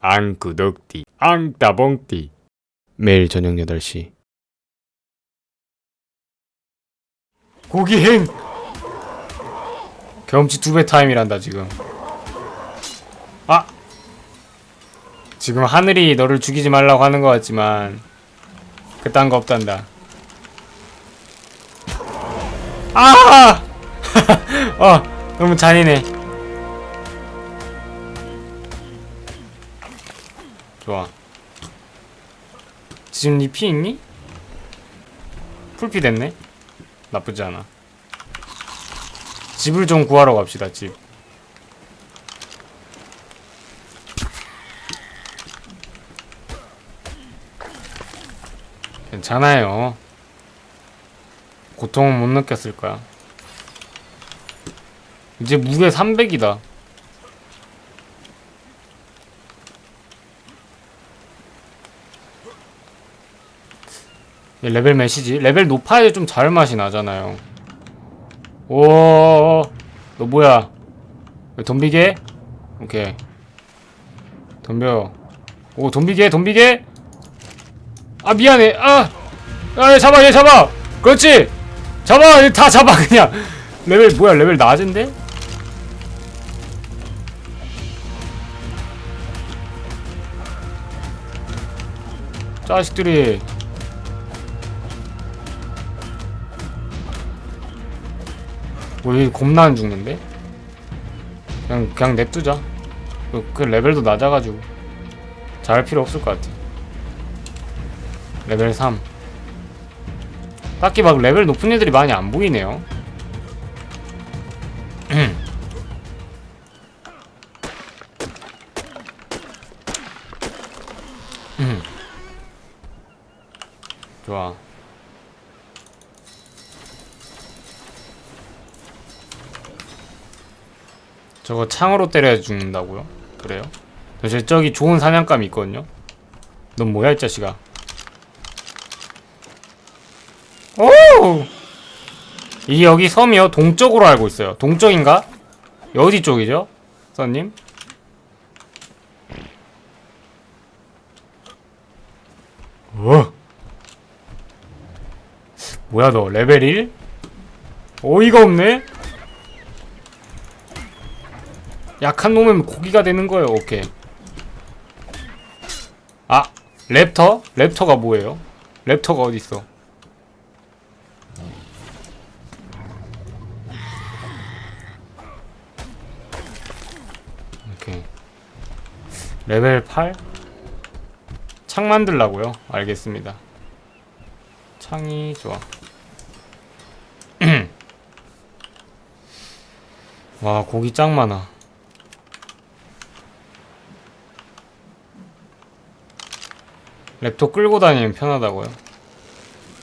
앙구독띠 앙따봉띠. 매일 저녁 8시. 고기행 경험치 두 배 타임이란다 지금. 아! 지금 하늘이 너를 죽이지 말라고 하는 것 같지만 그딴 거 없단다. 아! 어 너무 잔인해 좋아. 지금 니피 있니? 풀피 됐네? 나쁘지 않아. 집을 좀 구하러 갑시다, 집. 괜찮아요. 고통은 못 느꼈을 거야. 이제 무게 300이다. 레벨 몇이지? 레벨 높아야 좀 잘 맛이 나잖아요. 오, 너 뭐야? 왜 덤비게? 오케이. 덤벼. 오, 덤비게, 덤비게? 아, 미안해. 아! 아, 얘 잡아, 얘 잡아! 그렇지! 잡아! 얘 다 잡아, 그냥! 레벨, 뭐야, 레벨 낮은데? 자식들이. 왜 겁나 안 죽는데? 그냥 그냥 냅두자. 그, 그 레벨도 낮아가지고 잘할 필요 없을 것 같아. 레벨 3. 딱히 막 레벨 높은 애들이 많이 안 보이네요. 저거 창으로 때려야 죽는다고요? 그래요? 저 저기 좋은 사냥감이 있거든요? 넌 뭐야 이 자식아 오! 이 여기 섬이요 동쪽으로 알고 있어요 동쪽인가? 어디 쪽이죠? 선님? 어? 뭐야 너 레벨 1? 어이가 없네? 약한 놈은 고기가 되는 거예요. 오케이. 아, 랩터? 랩터가 뭐예요? 랩터가 어디 있어? 레벨 8? 창 만들라고요? 알겠습니다. 창이 좋아. 와, 고기 짱 많아. 랩토 끌고 다니면 편하다고요?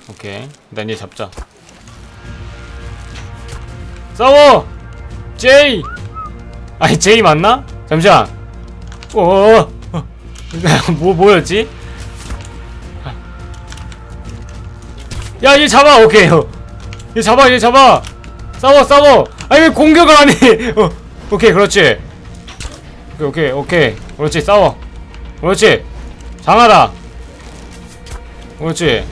오케이. 일단 얘 잡자. 싸워! 제이! 아니 제이 맞나? 잠시만. 어, 뭐 뭐였지? 야 얘 잡아! 오케이. 어. 얘 잡아 얘 잡아! 싸워 싸워! 아니 왜 공격을 안해? 어, 오케이 그렇지. 오케이 오케이 오케이. 그렇지 싸워. 그렇지. 장하다 그렇지.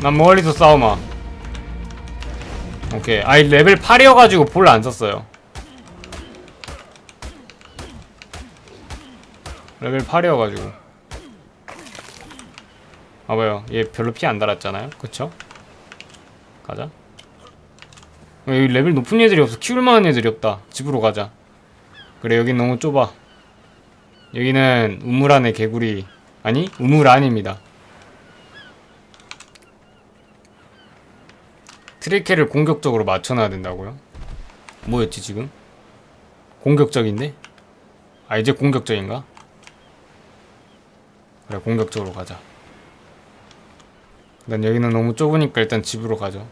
난 멀리서 싸우마. 오케이. 아이 레벨 8이어가지고 볼 안 썼어요. 레벨 8이어가지고. 봐봐요 얘 별로 피 안 달았잖아요. 그쵸? 가자. 여기 레벨 높은 애들이 없어. 키울만한 애들이 없다. 집으로 가자. 그래 여긴 너무 좁아 여기는 우물 안에 개구리 아니 우물 안입니다. 트리케를 공격적으로 맞춰놔야 된다고요? 뭐였지 지금? 공격적인데? 아 이제 공격적인가? 그래 공격적으로 가자. 난 여기는 너무 좁으니까 일단 집으로 가죠.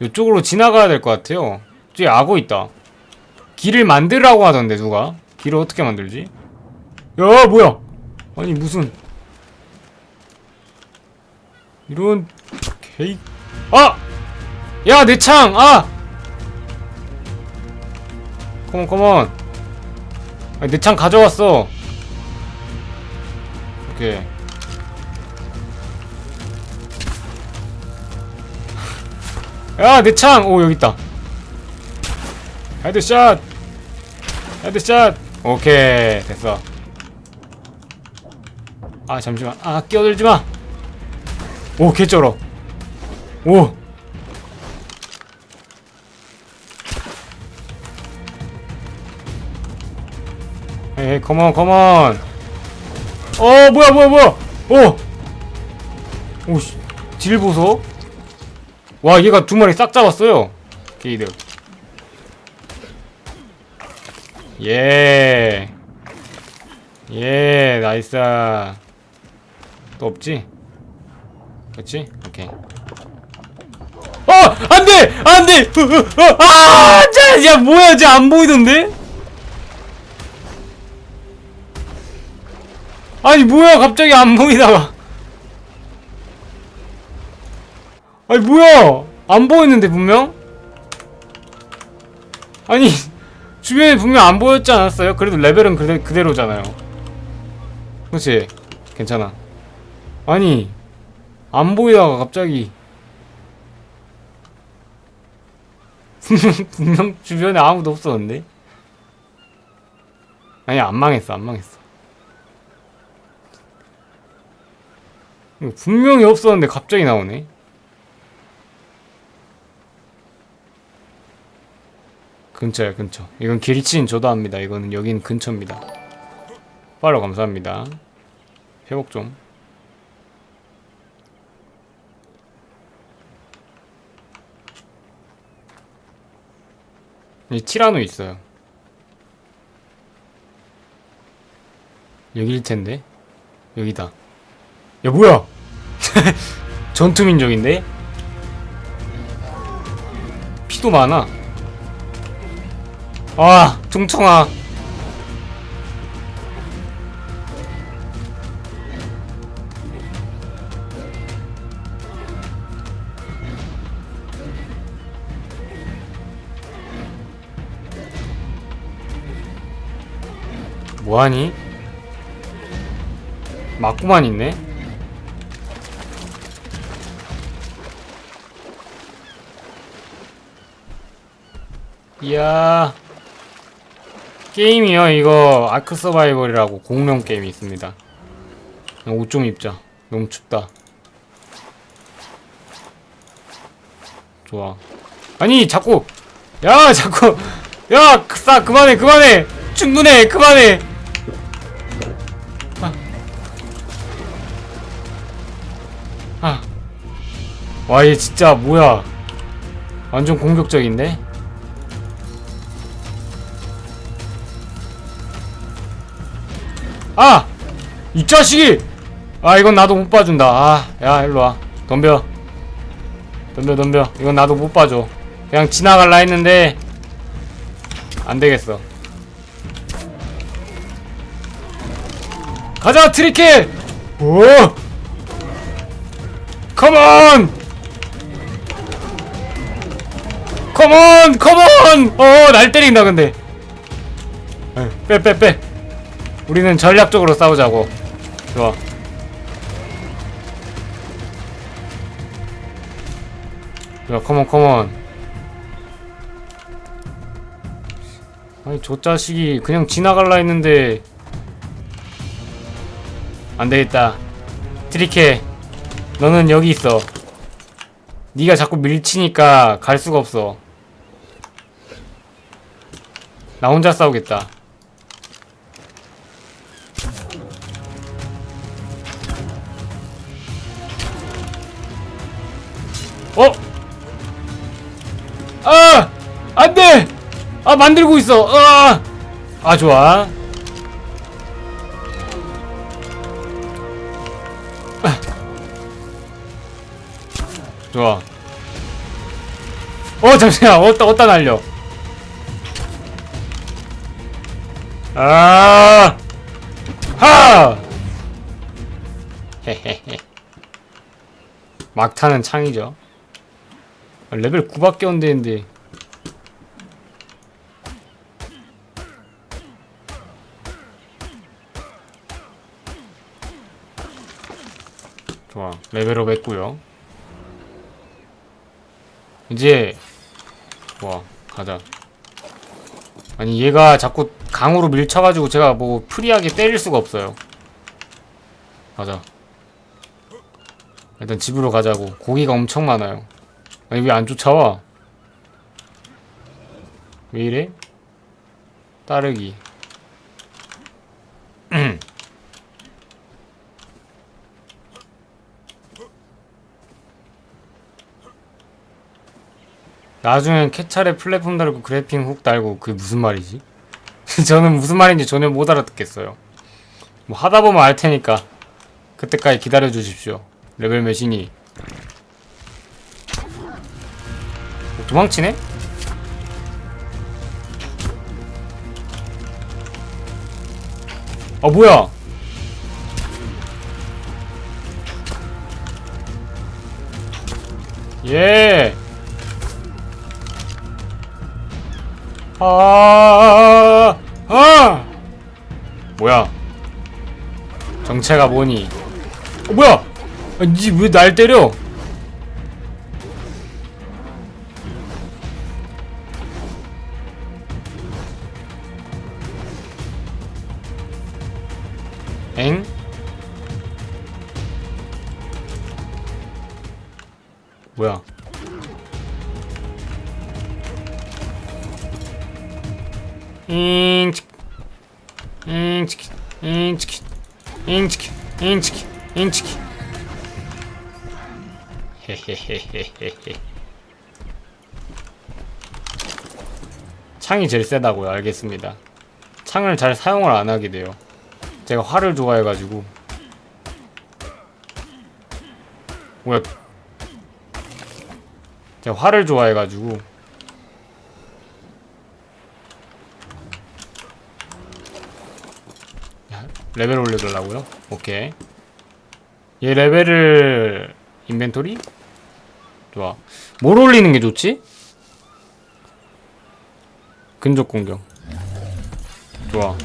이쪽으로 지나가야 될 것 같아요. 저기 악어 있다. 길을 만들라고 하던데 누가? 길을 어떻게 만들지? 야 뭐야 아니 무슨 이런 개이 아! 야 내 창! 아! 컴온 컴온 아, 내창 가져왔어. 오케이. 야, 내 창! 오, 여기 있다. 헤드샷! 헤드샷! 오케이, 됐어. 아, 잠시만. 아, 끼어들지 마! 오, 개쩔어. 오! 에이, 컴온, 컴온! 어, 뭐야, 뭐야, 뭐야! 오! 오, 씨. 딜 보소? 와, 얘가 두 마리 싹 잡았어요. 게이드. 예. 예, 나이스. 또 없지? 그렇지? 오케이. 어! 안 돼! 안 돼! 아! 자, 야, 뭐야, 쟤 안 보이던데? 아니, 뭐야, 갑자기 안 보이다가. 아니, 뭐야! 안 보였는데, 분명? 아니, 주변에 분명 안 보였지 않았어요? 그래도 레벨은 그대, 그대로잖아요. 그치? 괜찮아. 아니, 안 보이다가 갑자기. 분명, 주변에 아무도 없었는데? 아니, 안 망했어, 안 망했어. 분명히 없었는데 갑자기 나오네? 근처야, 근처. 이건 길치인 저도 합니다. 이거는 여긴 근처입니다. 팔로 감사합니다. 회복 좀. 이 티라노 있어요. 여기일 텐데. 여기다. 야 뭐야? 전투민족인데? 피도 많아. 아, 퉁퉁아. 뭐하니? 맞고만 있네? 이야. 게임이요 이거. 아크 서바이벌이라고 공룡 게임이 있습니다. 옷 좀 입자. 너무 춥다. 좋아. 아니 자꾸. 야 자꾸. 야 싸 그만해 그만해. 충분해 그만해 와, 얘 진짜 뭐야? 완전 공격적인데? 아! 이 자식이! 아, 이건 나도 못 봐준다. 아, 야, 일로 와. 덤벼. 덤벼, 덤벼. 이건 나도 못 봐줘. 그냥 지나갈라 했는데, 안 되겠어. 가자, 트리켓! 오! 컴온! 컴온! 컴온! 어, 날 때린다, 근데. 빼, 빼, 빼. 우리는 전략적으로 싸우자고. 좋아. 좋아, 컴온, 컴온. 아니, 저 자식이 그냥 지나갈라 했는데. 안 되겠다. 트리케. 너는 여기 있어. 네가 자꾸 밀치니까 갈 수가 없어. 나 혼자 싸우겠다. 어? 아! 안 돼! 아, 만들고 있어. 아! 아, 좋아. 좋아. 어, 잠시만. 어디다, 어디다 날려. 아! 하! 막타는 창이죠. 레벨 9밖에 안 되는데. 좋아. 레벨업 했고요. 이제 와, 가자. 아니 얘가 자꾸 강으로 밀쳐가지고 제가 뭐 프리하게 때릴 수가 없어요. 가자 일단 집으로 가자고. 고기가 엄청 많아요. 아니 왜 안 쫓아와. 왜 이래? 따르기. 나중엔 캐찰에 플랫폼 달고 그래핑 훅 달고 그게 무슨 말이지? 저는 무슨 말인지 전혀 못 알아듣겠어요. 뭐 하다 보면 알 테니까 그때까지 기다려 주십시오. 레벨 몇이니? 어, 도망치네? 아 뭐야? 예. 아, 아, 뭐야? 정체가 뭐니? 어, 뭐야? 아, 니왜 날 때려? 엥? 헤헤헤헤헤헤 창이 제일 세다고요. 알겠습니다. 창을 잘 사용을 안 하게 돼요. 제가 활을 좋아해가지고. 뭐야 제가 활을 좋아해가지고. 레벨 올려달라고요? 오케이. 얘 레벨을 인벤토리? 좋아. 뭘 올리는 게 좋지? 근접 공격. 좋아.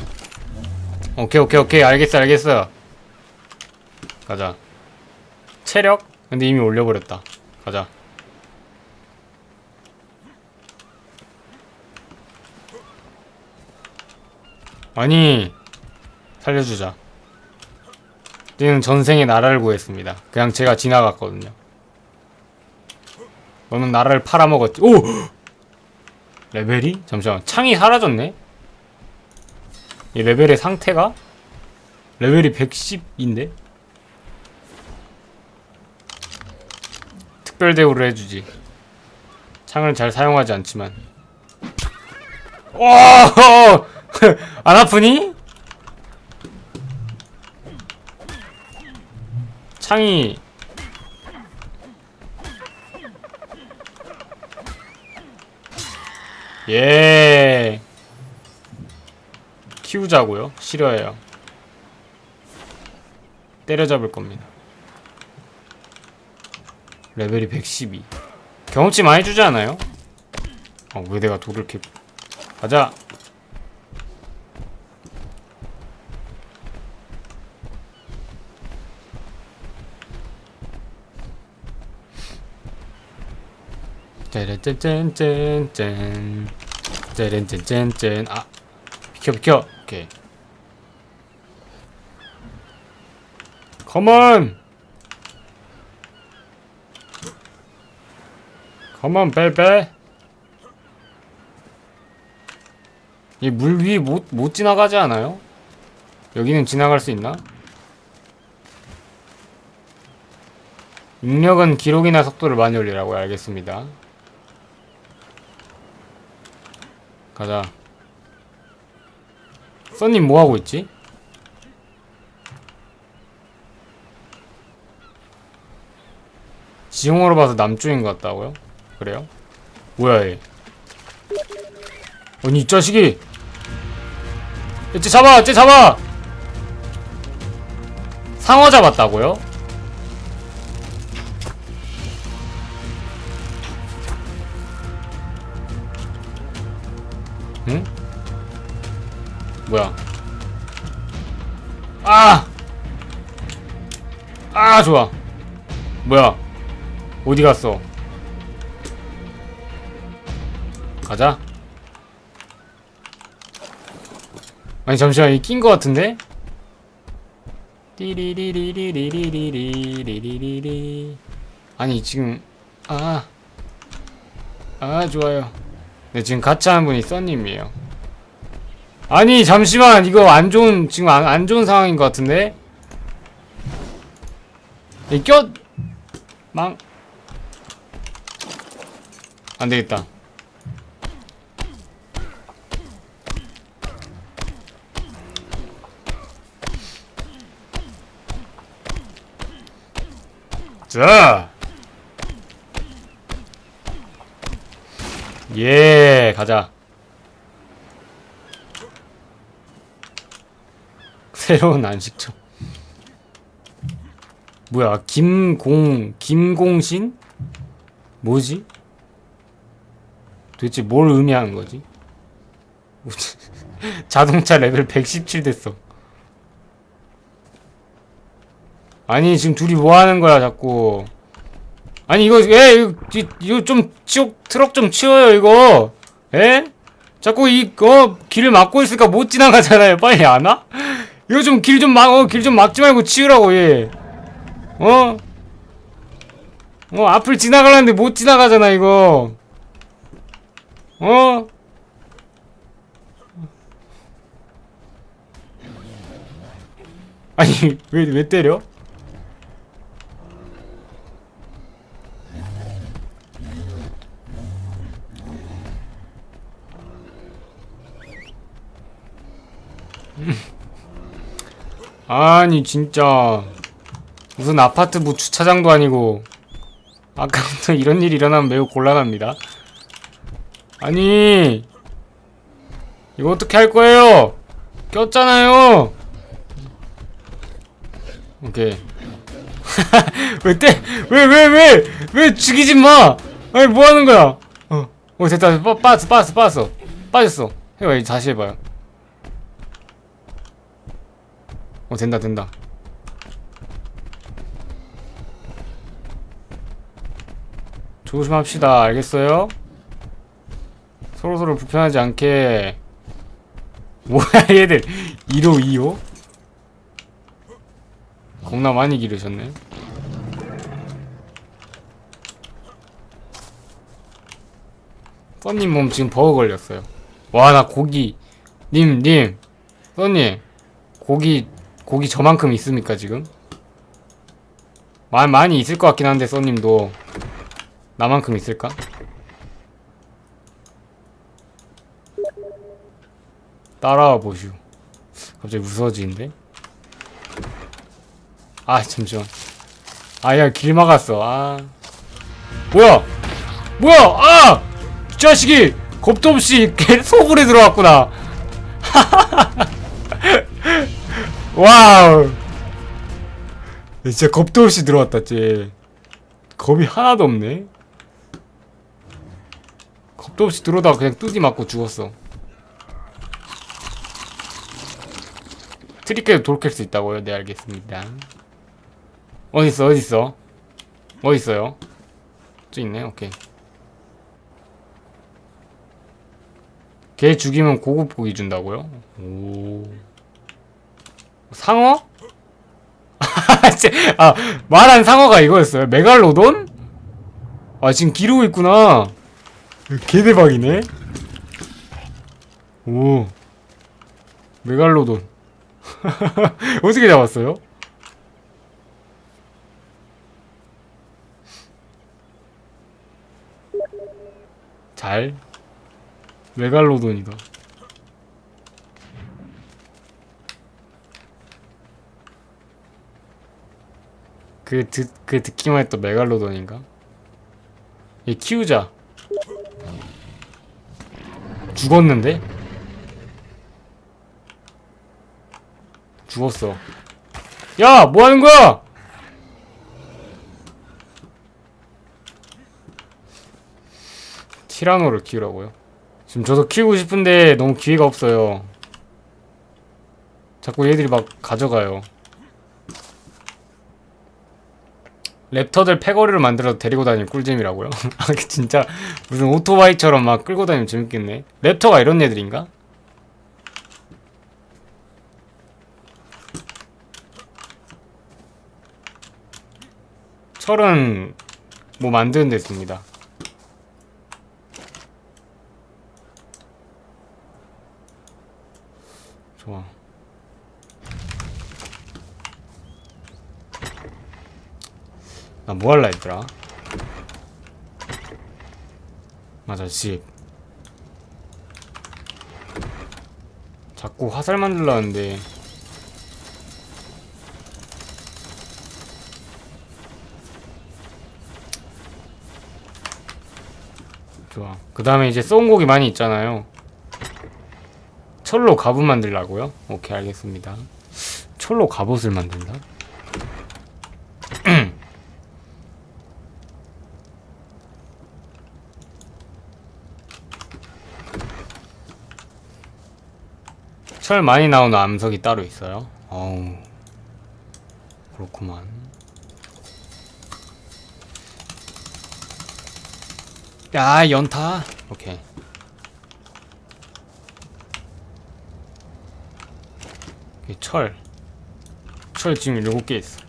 오케이 오케이 오케이. 알겠어 알겠어. 가자. 체력? 근데 이미 올려버렸다. 가자. 아니 살려주자. 얘는 전생에 나라를 구했습니다. 그냥 제가 지나갔거든요 너는 나라를 팔아먹었지 오! 레벨이? 잠시만 창이 사라졌네? 이 레벨의 상태가? 레벨이 110인데? 특별 대우를 해주지 창을 잘 사용하지 않지만 와! 안 아프니? 창이 예. 키우자고요? 싫어해요. 때려잡을 겁니다. 레벨이 112 경험치 많이 주지 않아요? 어, 왜 내가 돌을 캐 가자 짜란짠짠짠짠 짜란짠짠짠 아 비켜 비켜. 오케이. 컴온 컴온 베베 이물 위 못 못 지나가지 않아요? 여기는 지나갈 수 있나? 입력은 기록이나 속도를 많이 올리라고요. 알겠습니다 가자. 써님 뭐 하고 있지? 지형으로 봐서 남쪽인 것 같다고요? 그래요? 뭐야 얘? 아니 이 자식이! 쟤 잡아! 쟤 잡아! 상어 잡았다고요? 아! 아, 좋아. 뭐야? 어디 갔어? 가자. 아니 잠시만 이 낀 거 같은데? 띠리리리리리리리리리리리 아니 지금 아. 아 좋아요. 네 지금 같이 하는 분이 써님이에요. 아니 잠시만 이거 안 좋은 지금 안, 안 좋은 상황인 것 같은데? 이 껴... 망... 안 되겠다. 자! 예, 가자. 새로운 안식처. 뭐야, 김공, 김공신? 뭐지? 도대체 뭘 의미하는 거지? 자동차 레벨 117 됐어. 아니, 지금 둘이 뭐 하는 거야, 자꾸. 아니, 이거, 예, 이거, 이- 이거 좀 치워, 트럭 좀 치워요, 이거. 예? 자꾸 이, 어, 길을 막고 있으니까 못 지나가잖아요. 빨리 안 와? 이거 좀 길 좀 막, 어, 길 좀 막지 말고 치우라고, 예. 어? 어, 앞을 지나가려는데 못 지나가잖아, 이거. 어? 아니, 왜, 왜 때려? 아니, 진짜. 무슨 아파트 뭐 주차장도 아니고. 아까부터 이런 일이 일어나면 매우 곤란합니다. 아니 이거 어떻게 할 거예요? 꼈잖아요. 오케이. 왜 때 왜왜 왜왜 죽이지 마? 아니 뭐 하는 거야? 어, 어 됐다 빠, 빠졌어 빠졌어 빠졌어 빠졌어. 해봐 다시 해봐요. 어 된다 된다. 조심합시다. 알겠어요? 서로서로 불편하지 않게 뭐야 얘들 1호 2호? 겁나 많이 기르셨네 써님 몸 지금 버거 걸렸어요 와 나 고기 님 님 써님 고기 고기 저만큼 있습니까 지금? 마, 많이 있을 것 같긴 한데 써님도 나만큼 있을까? 따라와 보시오. 갑자기 무서워지는데? 아, 잠시만. 아, 야, 길 막았어. 아. 뭐야! 뭐야! 아! 이 자식이! 겁도 없이 개 속으로 들어왔구나. 와우! 진짜 겁도 없이 들어왔다, 쟤. 겁이 하나도 없네. 겁도 없이 들어오다가 그냥 뚜디 맞고 죽었어. 트리케도 돌킬 수 있다고요? 네 알겠습니다 어딨어 어딨어 어딨어요? 저 있네 오케이 걔 죽이면 고급 고기 준다고요? 오 상어? 아 말한 상어가 이거였어요 메갈로돈? 아 지금 기르고 있구나 개대박이네. 오. 메갈로돈. 어떻게 잡았어요? 잘. 메갈로돈이다. 그, 듣, 그 듣기만 했던 메갈로돈인가? 얘 키우자 죽었는데? 죽었어. 야, 뭐 하는 거야? 티라노를 키우라고요? 지금 저도 키우고 싶은데 너무 기회가 없어요. 자꾸 얘들이 막 가져가요. 랩터들 패거리를 만들어서 데리고 다니는 꿀잼이라고요? 아그 진짜 무슨 오토바이처럼 막 끌고 다니면 재밌겠네 랩터가 이런 애들인가? 철은 뭐 만드는 데 씁니다 좋아 나 뭐 할라 했더라? 맞아 집 자꾸 화살 만들라는데 좋아 그 다음에 이제 쏜 고기 많이 있잖아요 철로 갑옷 만들라고요? 오케이 알겠습니다 철로 갑옷을 만든다? 철 많이 나오는 암석이 따로 있어요? 어우 그렇구만 야 연타 오케이 철. 철 지금 7개 있어.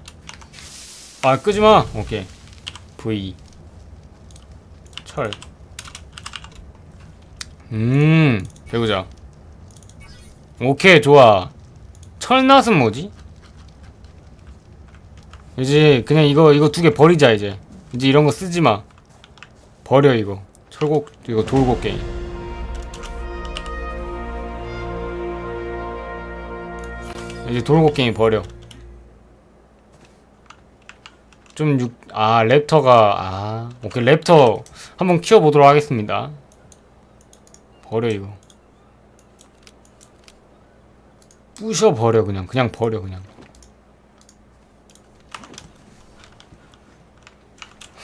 아, 끄지 마! 오케이. V. 철. 음, 배우자. 오케이, 좋아. 철낫은 뭐지? 이제 그냥 이거, 이거 두 개 버리자, 이제. 이제 이런 거 쓰지 마. 버려, 이거. 철곡, 이거 돌고 게임. 이제 돌고 게임 버려. 좀 육, 아, 랩터가, 아, 오케이, 랩터 한번 키워보도록 하겠습니다. 버려, 이거. 부셔버려, 그냥. 그냥 버려, 그냥.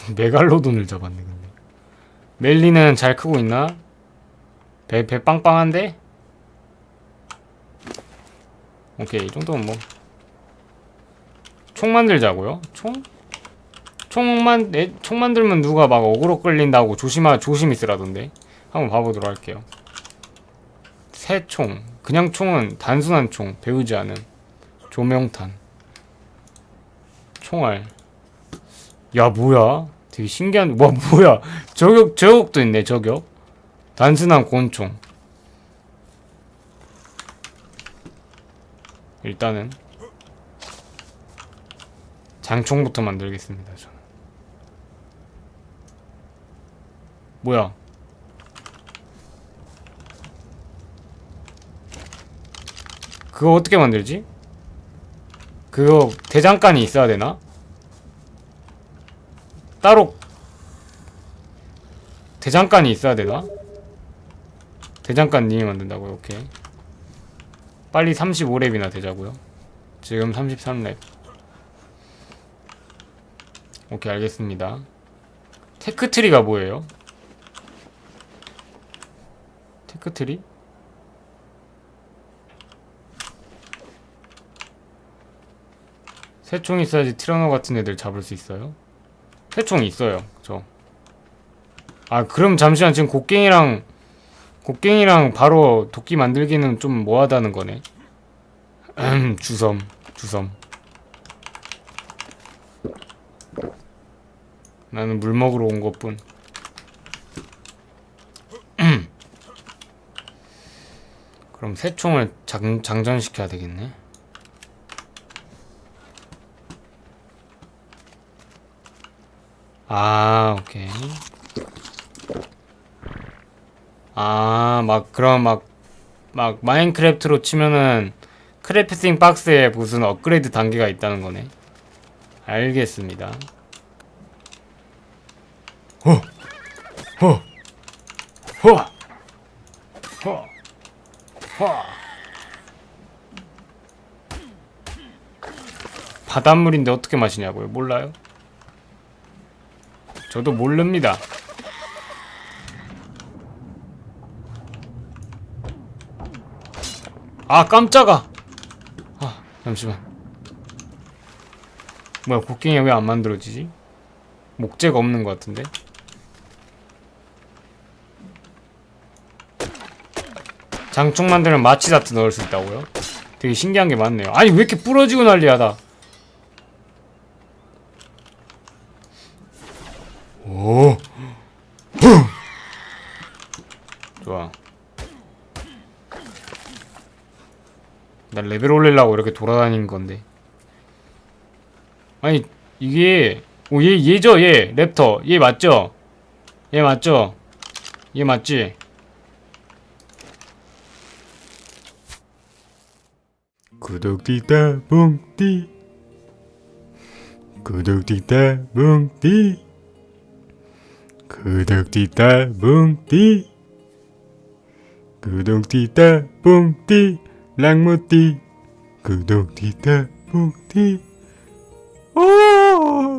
메갈로돈을 잡았네, 근데. 멜리는 잘 크고 있나? 배, 배 빵빵한데? 오케이 이 정도면 뭐 총 만들자고요? 총? 총만 네, 총 만들면 누가 막 어그로 끌린다고 조심하 조심히 쓰라던데 한번 봐보도록 할게요. 새 총, 그냥 총은 단순한 총, 배우지 않은 조명탄, 총알. 야 뭐야? 되게 신기한. 와 뭐야? 저격 저격도 있네 저격. 단순한 권총. 일단은 장총부터 만들겠습니다. 저는. 뭐야? 그거 어떻게 만들지? 그거 대장간이 있어야 되나? 따로 대장간이 있어야 되나? 대장간 님이 만든다고요? 오케이. 빨리 35렙이나 되자고요. 지금 33렙. 오케이 알겠습니다. 테크트리가 뭐예요? 테크트리? 새총 있어야지 티라노 같은 애들 잡을 수 있어요? 새총 있어요. 저. 아 그럼 잠시만 지금 곡괭이랑 곡괭이랑 바로 도끼 만들기는 좀 뭐하다는 거네. 음, 주섬, 주섬. 나는 물 먹으러 온 것뿐. 음. 그럼 새 총을 장, 장전시켜야 되겠네. 아, 오케이. 아, 막 그런 막, 막 마인크래프트로 치면은 크래프팅 박스에 무슨 업그레이드 단계가 있다는 거네. 알겠습니다. 호! 호! 호! 호! 호! 바닷물인데 어떻게 마시냐고요? 몰라요? 저도 모릅니다. 아 깜짝아 아 잠시만 뭐야 곡괭이 왜 안 만들어지지? 목재가 없는 것 같은데 장충 만들면 마치다트 넣을 수 있다고요? 되게 신기한 게 많네요 아니 왜 이렇게 부러지고 난리야 다 오 좋아. 난 레벨 올리려고 이렇게 돌아다니는 건데. 아니 이게 오 얘 얘죠 얘. 랩터. 얘 맞죠? 얘 맞죠? 얘 맞지? 구독 띠따 뭉띠. 구독 띠따 뭉띠 구독 띠따 뭉띠. 구독 띠따 뭉띠. 랑무띠. 구독 띠따 뭉띠. 오